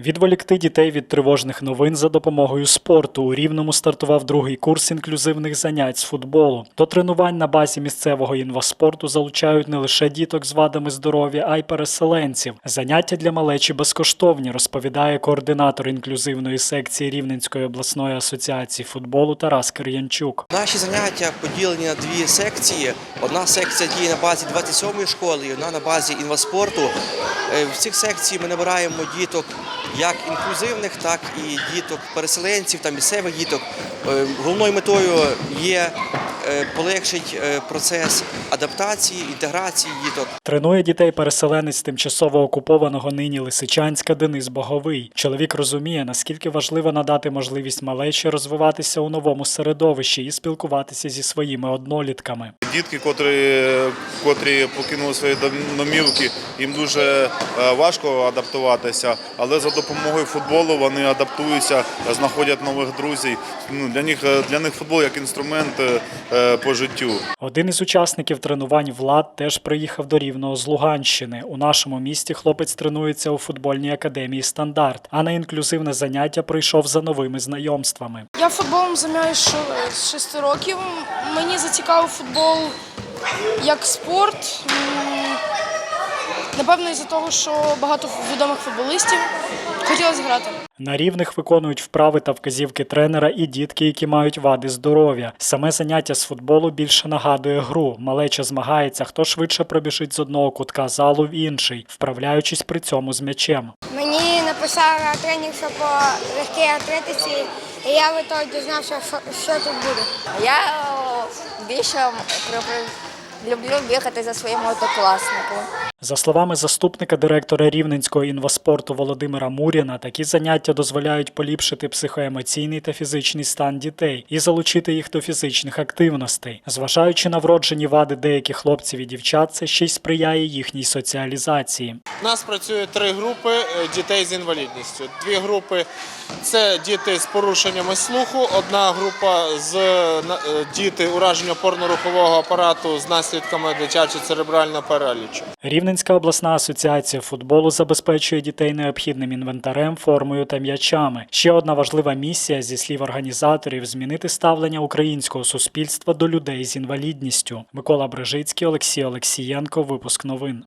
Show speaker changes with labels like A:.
A: Відволікти дітей від тривожних новин за допомогою спорту у Рівному стартував другий курс інклюзивних занять з футболу. До тренувань на базі місцевого інваспорту залучають не лише діток з вадами здоров'я, а й переселенців. Заняття для малечі безкоштовні, розповідає координатор інклюзивної секції Рівненської обласної асоціації футболу Тарас Кир'янчук.
B: Наші заняття поділені на дві секції. Одна секція діє на базі 27-ї школи, одна на базі інваспорту. Е, В цих секцій ми набираємо діток як інклюзивних, так і діток переселенців та місцевих діток. Е, Головною метою є е, полегшити е, процес адаптації, інтеграції діток.
A: Тренує дітей переселенець тимчасово окупованого нині Лисичанська Денис Боговий. Чоловік розуміє, наскільки важливо надати можливість малечі розвиватися у новому середовищі і спілкуватися зі своїми однолітками.
C: Дітки, котрі, котрі покинули свої домівки, їм дуже е, важко адаптуватися, але за допомогою футболу вони адаптуються, знаходять нових друзів. Ну, для, них, для них футбол як інструмент по життю.
A: Один із учасників тренувань Влад теж приїхав до Рівного з Луганщини. У нашому місті хлопець тренується у футбольній академії Стандарт, а на інклюзивне заняття прийшов за новими знайомствами.
D: Я футболом займаюся з 6 років. Мені зацікавив футбол як спорт. Напевно, із-за того, що багато відомих футболістів хотілося грати.
A: На рівних виконують вправи та вказівки тренера і дітки, які мають вади здоров'я. Саме заняття з футболу більше нагадує гру. Малеча змагається, хто швидше пробіжить з одного кутка залу в інший, вправляючись при цьому з м'ячем.
E: Мені написали тренінг, що по легкій атлетиці, і я в ітогі дізнався, що, що тут буде.
F: Я більше люблю бігати за своїм однокласником.
A: За словами заступника директора Рівненського інваспорту Володимира Муріна, такі заняття дозволяють поліпшити психоемоційний та фізичний стан дітей і залучити їх до фізичних активностей. Зважаючи на вроджені вади деяких хлопців і дівчат, це ще й сприяє їхній соціалізації.
G: У нас працює три групи е, дітей з інвалідністю. Дві групи це діти з порушеннями слуху, одна група з е, е, діти ураження опорно-рухового апарату з наслідками дитячого церебрального паралічу.
A: Рівненська обласна асоціація футболу забезпечує дітей необхідним інвентарем, формою та м'ячами. Ще одна важлива місія зі слів організаторів змінити ставлення українського суспільства до людей з інвалідністю. Микола Брежицький, Олексій Олексієнко. Випуск новин.